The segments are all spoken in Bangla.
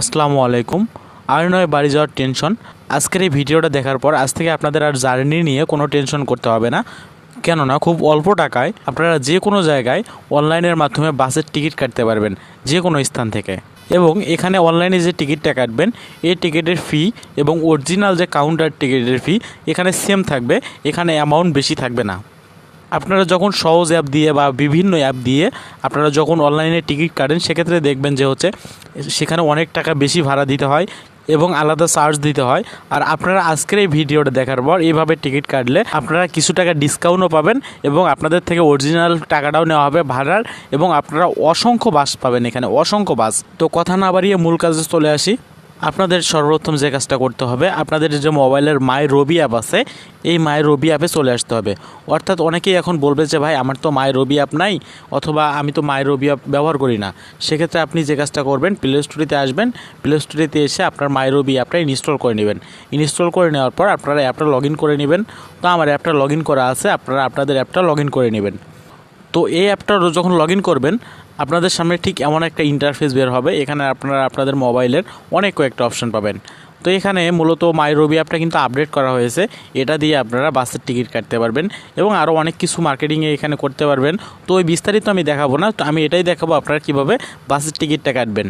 আসসালামু আলাইকুম। আর নয়, বাড়ি যাওয়ার টেনশন। আজকের এই ভিডিওটা দেখার পর আজ থেকে আপনাদের আর জার্নি নিয়ে কোনো টেনশন করতে হবে না। কেননা খুব অল্প টাকায় আপনারা যে কোনো জায়গায় অনলাইনের মাধ্যমে বাসের টিকিট কাটতে পারবেন, যে কোনো স্থান থেকে। এবং এখানে অনলাইনে যে টিকিটটা কাটবেন, এই টিকিটের ফি এবং অরিজিনাল যে কাউন্টার টিকিটের ফি এখানে সেম থাকবে, এখানে অ্যামাউন্ট বেশি থাকবে না। আপনারা যখন সহজ অ্যাপ দিয়ে বা বিভিন্ন অ্যাপ দিয়ে আপনারা যখন অনলাইনে টিকিট কাটেন, সেক্ষেত্রে দেখবেন যে হচ্ছে, সেখানে অনেক টাকা বেশি ভাড়া দিতে হয় এবং আলাদা চার্জ দিতে হয়। আর আপনারা আজকের এই ভিডিওটা দেখার পর এইভাবে টিকিট কাটলে আপনারা কিছু টাকা ডিসকাউন্টও পাবেন এবং আপনাদের থেকে অরিজিনাল টাকাটাও নেওয়া হবে ভাড়ার এবং আপনারা অসংখ্য বাস পাবেন এখানে, অসংখ্য বাস তো কথা না বাড়িয়ে মূল কাজে চলে আসি। আপনাদের সর্বপ্রথম যে কাজটা করতে হবে, আপনাদের যে মোবাইলের মাই রবি অ্যাপ আছে, এই মাই রবি অ্যাপে চলে আসতে হবে। অর্থাৎ অনেকেই এখন বলবে যে, ভাই, আমার তো মাই রবি অ্যাপ নাই, অথবা আমি তো মাই রবি অ্যাপ ব্যবহার করি না। সেক্ষেত্রে আপনি যে কাজটা করবেন প্লে স্টোরিতে আসবেন। প্লে স্টোরিতে এসে আপনার মাই রবি অ্যাপটা ইনস্টল করে নেবেন। ইনস্টল করে নেওয়ার পর আপনারা অ্যাপটা লগ করে নেবেন। তো আমার অ্যাপটা লগ করা আছে, আপনারা আপনাদের অ্যাপটা লগ করে নেবেন। তো এই অ্যাপটা যখন লগ করবেন আপনাদের সামনে ঠিক এমন একটা ইন্টারফেস বের হবে, এখানে আপনারা আপনাদের মোবাইলের অনেক কয়েকটা অপশন পাবেন। তো এখানে মূলত মাই রবি অ্যাপটা কিন্তু আপডেট করা হয়েছে, এটা দিয়ে আপনারা বাসের টিকিট কাটতে পারবেন এবং আরও অনেক কিছু মার্কেটিংয়ে এখানে করতে পারবেন। তো ওই বিস্তারিত আমি দেখাবো না, তো আমি এটাই দেখাবো আপনারা কীভাবে বাসের টিকিটটা কাটবেন।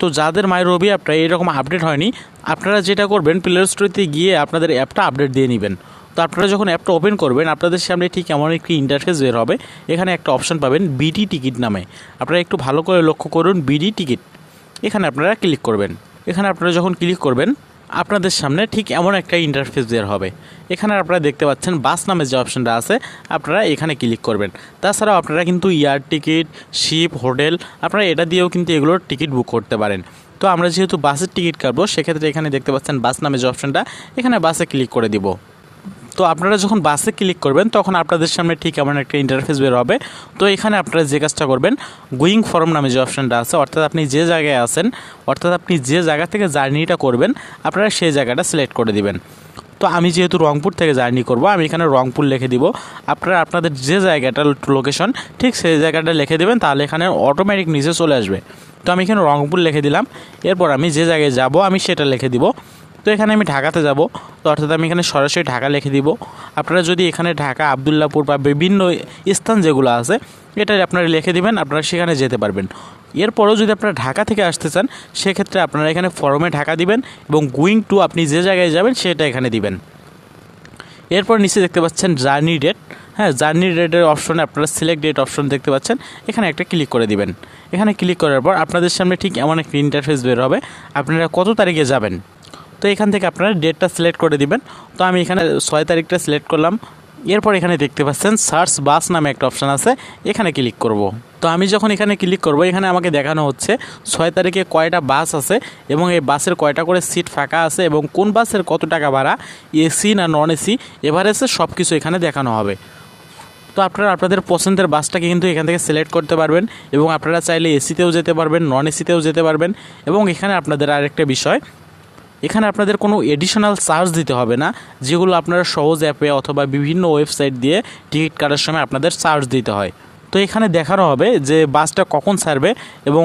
তো যাদের মাই রবি অ্যাপটা এরকম আপডেট হয়নি, আপনারা যেটা করবেন প্লে স্টোরিতে গিয়ে আপনাদের অ্যাপটা আপডেট দিয়ে নেবেন। তো আপনারা যখন অ্যাপটা ওপেন করবেন, আপনাদের সামনে ঠিক এমন একটি ইন্টারফেস বের হবে। এখানে একটা অপশন পাবেন বিডি টিকিট নামে। আপনারা একটু ভালো করে লক্ষ্য করুন বিডি টিকিট এখানে আপনারা ক্লিক করবেন। এখানে আপনারা যখন ক্লিক করবেন, আপনাদের সামনে ঠিক এমন একটা ইন্টারফেস বের হবে। এখানে আপনারা দেখতে পাচ্ছেন বাস নামে যে অপশনটা আছে, আপনারা এখানে ক্লিক করবেন। তাছাড়াও আপনারা কিন্তু এয়ার টিকিট শিপ হোটেল আপনারা এটা দিয়েও কিন্তু এগুলোর টিকিট বুক করতে পারেন। তো আমরা যেহেতু বাসের টিকিট কাটবো, সেক্ষেত্রে এখানে দেখতে পাচ্ছেন বাস নামে যে অপশনটা এখানে বাসে ক্লিক করে দিব। তো আপনারা যখন বাসে ক্লিক করবেন, তখন আপনাদের সামনে ঠিক এমন একটা ইন্টারফেস বের হবে। তো এখানে আপনারা যে কাজটা করবেন গুইং ফর্ম নামে যে অপশানটা আছে, অর্থাৎ আপনি যে জায়গায় আছেন, অর্থাৎ আপনি যে জায়গা থেকে জার্নিটা করবেন, আপনারা সেই জায়গাটা সিলেক্ট করে দিবেন। তো আমি যেহেতু রংপুর থেকে জার্নি করব, আমি এখানে রংপুর লিখে দিব। আপনারা আপনাদের যে জায়গাটা লোকেশন ঠিক সেই জায়গাটা লিখে দেবেন, তাহলে এখানে অটোমেটিক নিচে চলে আসবে। তো আমি এখানে রংপুর লিখে দিলাম। এরপর আমি যে জায়গায় যাব, আমি সেটা লিখে দিব। তো এখানে আমি ঢাকাতে যাব। তো অর্থাৎ আমি এখানে সরাসরি ঢাকা লিখে দিব। আপনারা যদি এখানে ঢাকা আবদুল্লাপুর বা বিভিন্ন স্থান যেগুলো আছে, এটা আপনারা লিখে দিবেন, আপনারা সেখানে যেতে পারবেন। এরপরেও যদি আপনারা ঢাকা থেকে আসতে চান, সেক্ষেত্রে আপনারা এখানে ফর্মে ঢাকা দিবেন এবং গুইং টু আপনি যে জায়গায় যাবেন, সেটা এখানে দিবেন। এরপর নিচে দেখতে পাচ্ছেন জার্নি ডেট হ্যাঁ জার্নি ডেটের অপশনে আপনারা সিলেক্ট ডেট অপশন দেখতে পাচ্ছেন। এখানে একটা ক্লিক করে দিবেন। এখানে ক্লিক করার পর আপনাদের সামনে ঠিক এমন একটা ইন্টারফেস বের হবে। আপনারা কত তারিখে যাবেন? তো এখান থেকে আপনারা ডেটটা সিলেক্ট করে দিবেন। তো আমি এখানে ছয় তারিখটা সিলেক্ট করলাম। এরপর এখানে দেখতে পাচ্ছেন সার্চ বাস নামে একটা অপশান আছে। এখানে ক্লিক করব। তো আমি যখন এখানে ক্লিক করব, এখানে আমাকে দেখানো হচ্ছে ছয় তারিখে কয়টা বাস আছে এবং এই বাসের কয়টা করে সিট ফাঁকা আছে এবং কোন বাসের কত টাকা ভাড়া এসি না নন এসি এভারেজে সব কিছু এখানে দেখানো হবে। তো আপনারা আপনাদের পছন্দের বাসটাকে কিন্তু এখান থেকে সিলেক্ট করতে পারবেন এবং আপনারা চাইলে এসিতেও যেতে পারবেন নন এসিতেও যেতে পারবেন এবং এখানে আপনাদের আরেকটা বিষয় এখানে আপনাদের কোনো এডিশনাল চার্জ দিতে হবে না, যেগুলো আপনারা সহজ অ্যাপে অথবা বিভিন্ন ওয়েবসাইট দিয়ে টিকিট কাটার সময় আপনাদের চার্জ দিতে হয়। তো এখানে দেখানো হবে যে বাসটা কখন ছাড়বে এবং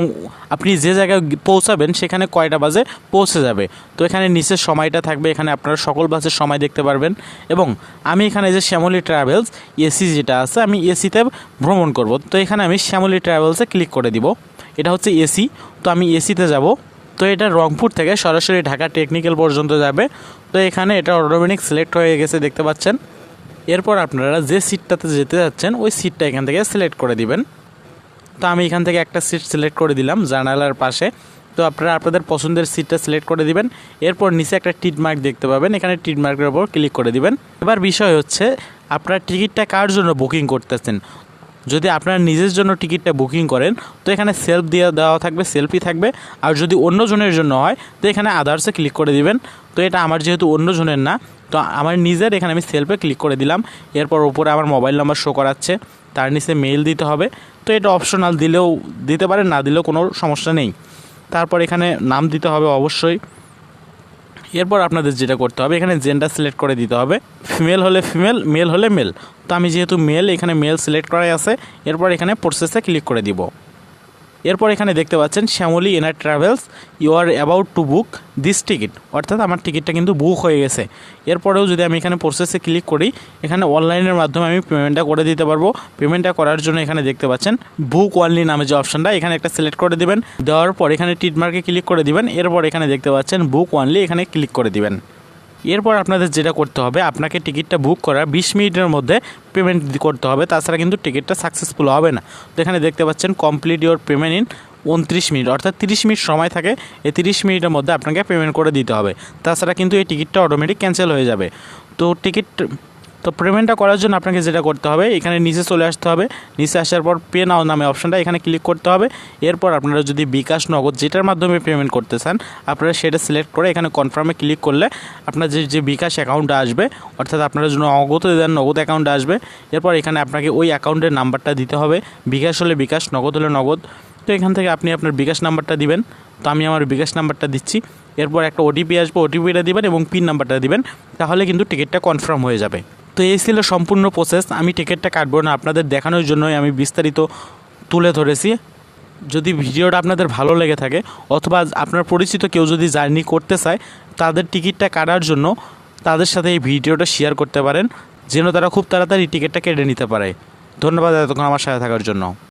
আপনি যে জায়গায় পৌঁছাবেন সেখানে কয়টা বাজে পৌঁছে যাবে। তো এখানে নিচের সময়টা থাকবে, এখানে আপনারা সকল বাসের সময় দেখতে পারবেন এবং আমি এখানে যে শ্যামলী ট্রাভেলস এসি যেটা আছে, আমি এসিতে ভ্রমণ করব। তো এখানে আমি শ্যামলী ট্রাভেলসে ক্লিক করে দিব। এটা হচ্ছে এসি তো আমি এসিতে যাব। তো এটা রংপুর থেকে সরাসরি ঢাকা টেকনিক্যাল পর্যন্ত যাবে। তো এখানে এটা অটোমেটিক সিলেক্ট হয়ে গেছে, দেখতে পাচ্ছেন। এরপর আপনারা যে সিটটাতে যেতে যাচ্ছেন, ওই সিটটা এখান থেকে সিলেক্ট করে দিবেন। তো আমি এখান থেকে একটা সিট সিলেক্ট করে দিলাম জানালার পাশে। তো আপনারা আপনাদের পছন্দের সিটটা সিলেক্ট করে দিবেন। এরপর নিচে একটা টিট মার্ক দেখতে পাবেন। এখানে টিট মার্কের উপর ক্লিক করে দিবেন। এবার বিষয় হচ্ছে, আপনার টিকিটটা কার জন্য বুকিং করতেছেন? যদি আপনারা নিজের জন্য টিকিটটা বুকিং করেন, তো এখানে সেলফ দিয়ে, দেওয়া থাকবে, সেলফি থাকবে। আর যদি অন্য জনের জন্য হয়, তো এখানে আদার্সে ক্লিক করে দিবেন। তো এটা আমার যেহেতু অন্য জনের না, তো আমার নিজের এখানে আমি সেলফে ক্লিক করে দিলাম। এরপর ওপরে আমার মোবাইল নাম্বার শো করাচ্ছে। তার নিচে মেইল দিতে হবে। তো এটা অপশনাল দিলেও দিতে পারেন, না দিলেও কোনো সমস্যা নেই। তারপর এখানে নাম দিতে হবে অবশ্যই। এরপর আপনাদের যেটা করতে হবে, এখানে জেন্ডার সিলেক্ট করে দিতে হবে। ফিমেল হলে ফিমেল মেল হলে মেল তো আমি যেহেতু মেল এখানে মেল সিলেক্ট করাই আছে, এরপর এখানে প্রসেসে ক্লিক করে দিব। এরপর এখানে দেখতে পাচ্ছেন Shyamoli N R travels you are about to book this ticket অর্থাৎ আমার টিকিটটা কিন্তু বুক হয়ে গেছে। এরপরেও যদি আমি এখানে প্রসেসে ক্লিক করি, এখানে অনলাইনের মাধ্যমে আমি পেমেন্টটা করে দিতে পারব। পেমেন্টটা করার জন্য এখানে দেখতে পাচ্ছেন বুক ওয়ানলি নামে যে অপশনটা এখানে একটা সিলেক্ট করে দিবেন। দেওয়ার পর এখানে টিটমার্কে ক্লিক করে দিবেন। এরপর এখানে দেখতে পাচ্ছেন বুক ওয়ানলি এখানে ক্লিক করে দিবেন। এরপর আপনাদের যেটা করতে হবে, আপনাকে টিকিটটা বুক করার বিশ মিনিটের মধ্যে পেমেন্ট করতে হবে, তাছাড়া কিন্তু টিকিটটা সাকসেসফুল হবে না। তো এখানে দেখতে পাচ্ছেন কমপ্লিট ইউর পেমেন্ট ইন উনত্রিশ মিনিট, অর্থাৎ তিরিশ মিনিট সময় থাকে, এই তিরিশ মিনিটের মধ্যে আপনাকে পেমেন্ট করে দিতে হবে। তাছাড়া কিন্তু এই টিকিটটা অটোমেটিক ক্যান্সেল হয়ে যাবে। তো টিকিট তো পেমেন্টটা করার জন্য আপনাকে যেটা করতে হবে, এখানে নিচে চলে আসতে হবে। নিচে আসার পর পে নাও নামে অপশনটা এখানে ক্লিক করতে হবে। এরপর আপনারা যদি বিকাশ নগদ যেটার মাধ্যমে পেমেন্ট করতে চান, আপনারা সেটা সিলেক্ট করে এখানে কনফার্মে ক্লিক করলে আপনার যে যে বিকাশ অ্যাকাউন্টটা আসবে, অর্থাৎ আপনারা যদি নগদ দেন, নগদ অ্যাকাউন্ট আসবে, এরপর এখানে আপনাকে ওই অ্যাকাউন্টের নাম্বারটা দিতে হবে। বিকাশ হলে বিকাশ, নগদ হলে নগদ। তো এখান থেকে আপনি আপনার বিকাশ নাম্বারটা দিবেন। তো আমি আমার বিকাশ নাম্বারটা দিচ্ছি। এরপর একটা ওটিপি আসবে ওটিপিটা দিবেন এবং পিন নাম্বারটা দিবেন। তাহলে কিন্তু টিকিটটা কনফার্ম হয়ে যাবে। তো এই ছিল সম্পূর্ণ প্রসেস আমি টিকিটটা কাটবো না, আপনাদের দেখানোর জন্যই আমি বিস্তারিত তুলে ধরেছি। যদি ভিডিওটা আপনাদের ভালো লেগে থাকে, অথবা আপনার পরিচিত কেউ যদি জার্নি করতে চায়, তাদের টিকিটটা কাটার জন্য তাদের সাথে এই ভিডিওটা শেয়ার করতে পারেন, যেন তারা খুব তাড়াতাড়ি টিকিটটা কেটে নিতে পারে। ধন্যবাদ এতক্ষণ আমার সাথে থাকার জন্য।